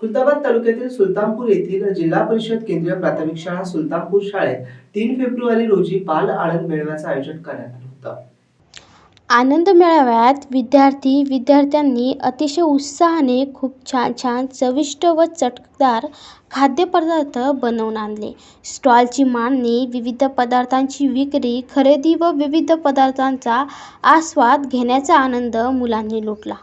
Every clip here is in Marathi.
खुलताबाद तालुक्यातील सुलतानपूर येथील जिल्हा परिषद केंद्रीय प्राथमिक शाळा सुलतानपूर शाळेत तीन फेब्रुवारी रोजी बाल आनंद मेळाव्याचं आयोजन करण्यात आलं होतं. आनंद मेळाव्यात विद्यार्थी विद्यार्थ्यांनी अतिशय उत्साहाने खूप छान छान चविष्ट व चटकदार खाद्यपदार्थ बनवून आणले. स्टॉलची मांडणी विविध पदार्थांची विक्री खरेदी व विविध पदार्थांचा आस्वाद घेण्याचा आनंद मुलांनी लुटला.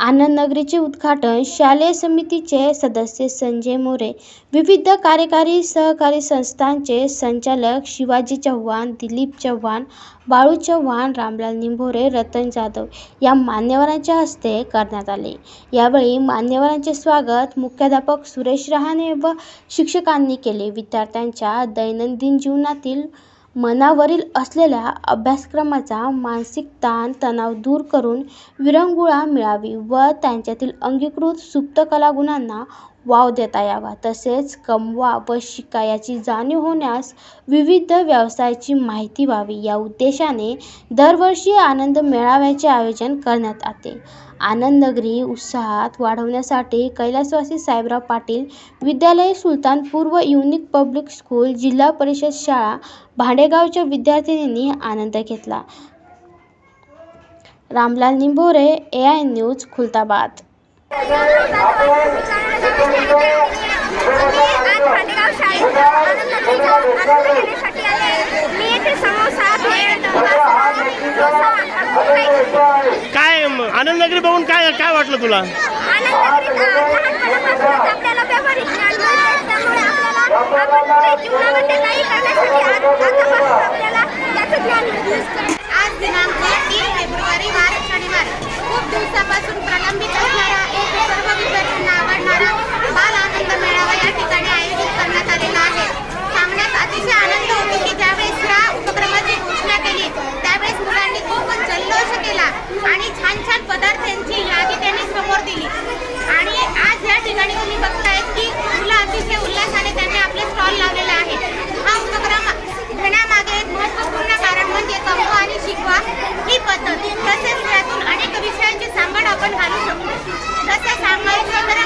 आनंद नगरीचे उद्घाटन शालेय समितीचे सदस्य संजय मोरे विविध कार्यकारी सहकारी संस्थांचे संचालक शिवाजी चव्हाण दिलीप चव्हाण बाळू चव्हाण रामलाल निंभोरे रतन जाधव या मान्यवरांच्या हस्ते करण्यात आले. यावेळी मान्यवरांचे स्वागत मुख्याध्यापक सुरेश रहाणे व शिक्षकांनी केले. विद्यार्थ्यांच्या दैनंदिन जीवनातील मनावरील असलेल्या अभ्यासक्रमाचा मानसिक ताण तणाव दूर करून विरंगुळा मिळावी व त्यांच्यातील अंगीकृत सुप्त कलागुणांना वाव देता यावा. तसेच कमवा व शिका याची जाणीव होण्यास विविध व्यवसायाची माहिती व्हावी. या उद्देशाने दरवर्षी आनंद मेळाव्याचे आयोजन करण्यात आते. आनंदनगरी उत्साहात वाढवण्यासाठी कैलासवासी साहेबराव पाटील विद्यालय सुलतानपूर व युनिक पब्लिक स्कूल जिल्हा परिषद शाळा भांडेगावच्या विद्यार्थिनींनी आनंद घेतला. Ramlal Nimbhore A I news Khultabad. काय आनंद नगरी बघून काय काय वाटलं तुला? आपल्याला पद्धत सांगड आपण घालू शकतो जसं सांगायचं तर